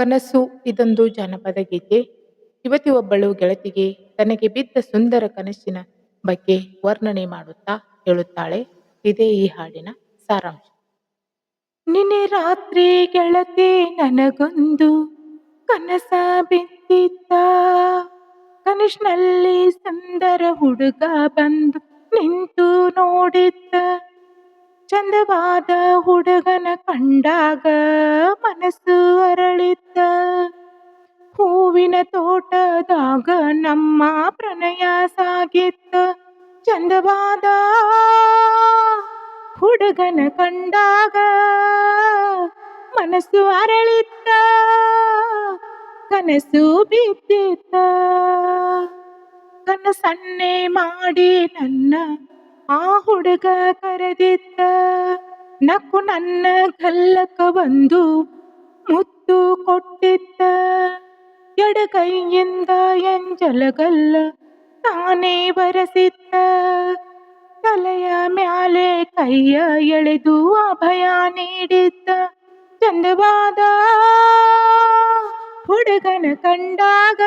ಕನಸು ಇದೊಂದು ಜಾನಪದ ಗೀತೆ. ಯುವತಿ ಒಬ್ಬಳು ಗೆಳತಿಗೆ ತನಗೆ ಬಿದ್ದ ಸುಂದರ ಕನಸಿನ ಬಗ್ಗೆ ವರ್ಣನೆ ಮಾಡುತ್ತಾ ಹೇಳುತ್ತಾಳೆ. ಇದೇ ಈ ಹಾಡಿನ ಸಾರಾಂಶ. ನಿನ್ನೆ ರಾತ್ರಿ ಗೆಳತಿ ನನಗೊಂದು ಕನಸ ಬಿದ್ದಿದ್ದ ಕನಸಿನಲ್ಲಿ ಸುಂದರ ಹುಡುಗ ಬಂದು ನಿಂತು ನೋಡಿದ್ದ ಚಂದವಾದ ಹುಡುಗನ ಕಂಡಾಗ ಮನಸ್ಸು ಅರಳಿತ್ತ. ಹೂವಿನ ತೋಟದಾಗ ನಮ್ಮ ಪ್ರಣಯ ಸಾಗಿತ್ತ. ಚಂದವಾದ ಹುಡುಗನ ಕಂಡಾಗ ಮನಸ್ಸು ಅರಳಿತ್ತ. ಕನಸು ಬಿದ್ದಿತ್ತ. ಕನಸನ್ನೇ ಮಾಡಿ ನನ್ನ ಆ ಹುಡುಗ ಕರೆದಿದ್ದ, ನಕ್ಕು ನನ್ನ ಗಲ್ಲಕ ಬಂದು ಮುತ್ತು ಕೊಟ್ಟಿದ್ದ. ಎಡಗೈಯಿಂದ ಎಂಜಲಗಲ್ಲ ತಾನೇ ಬರಸಿದ್ದ. ತಲೆಯ ಮ್ಯಾಲೆ ಕೈಯ ಎಳೆದು ಅಭಯ ನೀಡಿದ್ದ. ಚಂದವಾದ ಹುಡುಗನ ಕಂಡಾಗ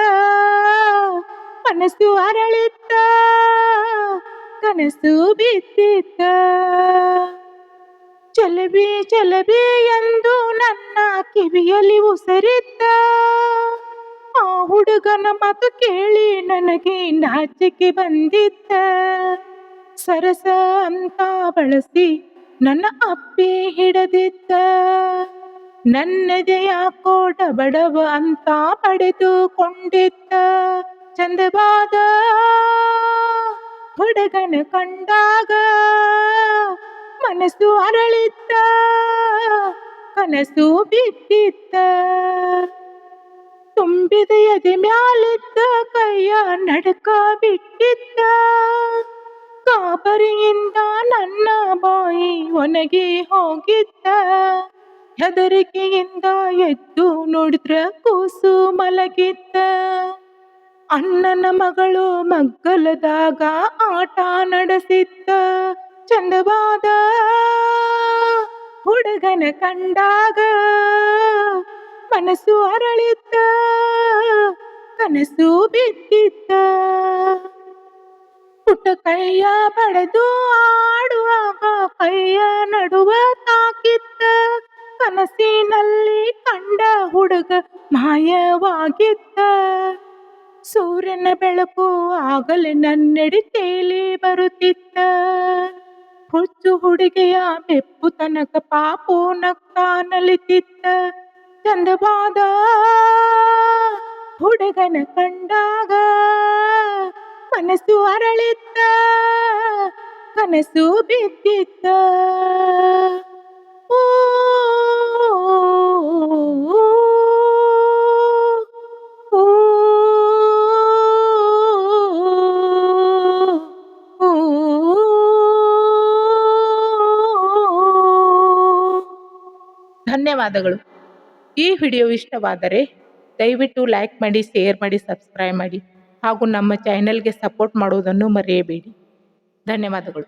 ಮನಸ್ಸು ಅರಳಿದ್ದ. ಕನಸು ಬಿದ್ದಿದ್ದ. ಚಲಬಿ ಚಲಬಿ ಎಂದು ನನ್ನ ಕಿವಿಯಲ್ಲಿ ಉಸರಿದ್ದ. ಆ ಹುಡುಗನ ಮಾತು ಕೇಳಿ ನನಗೆ ನಾಚಿಕೆ ಬಂದಿದ್ದ. ಸರಸ ಅಂತ ಬಳಸಿ ನನ್ನ ಅಪ್ಪಿ ಹಿಡದಿದ್ದ. ನನ್ನದೇ ಕೋಟ ಬಡವ ಅಂತ ಪಡೆದುಕೊಂಡಿದ್ದ. ಚಂದವಾದ ಹುಡುಗನ ಕಂಡಾಗ ಮನಸ್ಸು ಅರಳಿದ್ದ ಕನಸು ಬಿದ್ದಿದ್ದ ತುಂಬಿದ ಎದೆ ಮ್ಯಾಲಿದ್ದ ಕೈಯ ನಡಕ ಬಿಟ್ಟಿದ್ದ ಕಾಬರಿಯಿಂದ ನನ್ನ ಬಾಯಿ ಒಣಗಿ ಹೋಗಿದ್ದ ಹೆದರಿಕೆಯಿಂದ ಎದ್ದು ನೋಡಿದ್ರ ಕೂಸು ಮಲಗಿದ್ದ ಅಣ್ಣನ ಮಗಳು ಮಗ್ಗಲದಾಗ ಆಟ ನಡೆಸಿದ್ದ ಚಂದವಾದ ಹುಡುಗನ ಕಂಡಾಗ ಮನಸ್ಸು ಅರಳಿದ್ದ, ಕನಸು ಬಿದ್ದಿದ್ದ. ಪುಟ್ಟ ಕೈಯ ಪಡೆದು ಆಡುವಾಗ ಕೈಯ ನಡುವ ತಾಕಿದ್ದ, ಕನಸಿನಲ್ಲಿ ಕಂಡ ಹುಡುಗ ಮಾಯವಾಗಿದ್ದ. ಸೂರ್ಯನ ಬೆಳಕು ಆಗಲೇ ನನ್ನೆಡೆ ತೇಲಿ ಬರುತ್ತಿತ್ತ. ಹುಚ್ಚು ಹುಡುಗಿಯ ಬೆಪ್ಪು ತನಕ ಪಾಪು ನಗ್ತಾ ನಲಿತಿದ್ದ ಚಂದವಾದ ಹುಡುಗನ ಕಂಡಾಗ ಮನಸ್ಸು ಅರಳಿತ್ತ, ಕನಸು ಬಿದ್ದಿದ್ದ ಧನ್ಯವಾದಗಳು. ಈ ವಿಡಿಯೋ ಇಷ್ಟವಾದರೆ ದಯವಿಟ್ಟು ಲೈಕ್ ಮಾಡಿ, ಶೇರ್ ಮಾಡಿ, ಸಬ್ಸ್ಕ್ರೈಬ್ ಮಾಡಿ ಹಾಗೂ ನಮ್ಮ ಚಾನೆಲ್ಗೆ ಸಪೋರ್ಟ್ ಮಾಡುವುದನ್ನು ಮರೆಯಬೇಡಿ. ಧನ್ಯವಾದಗಳು.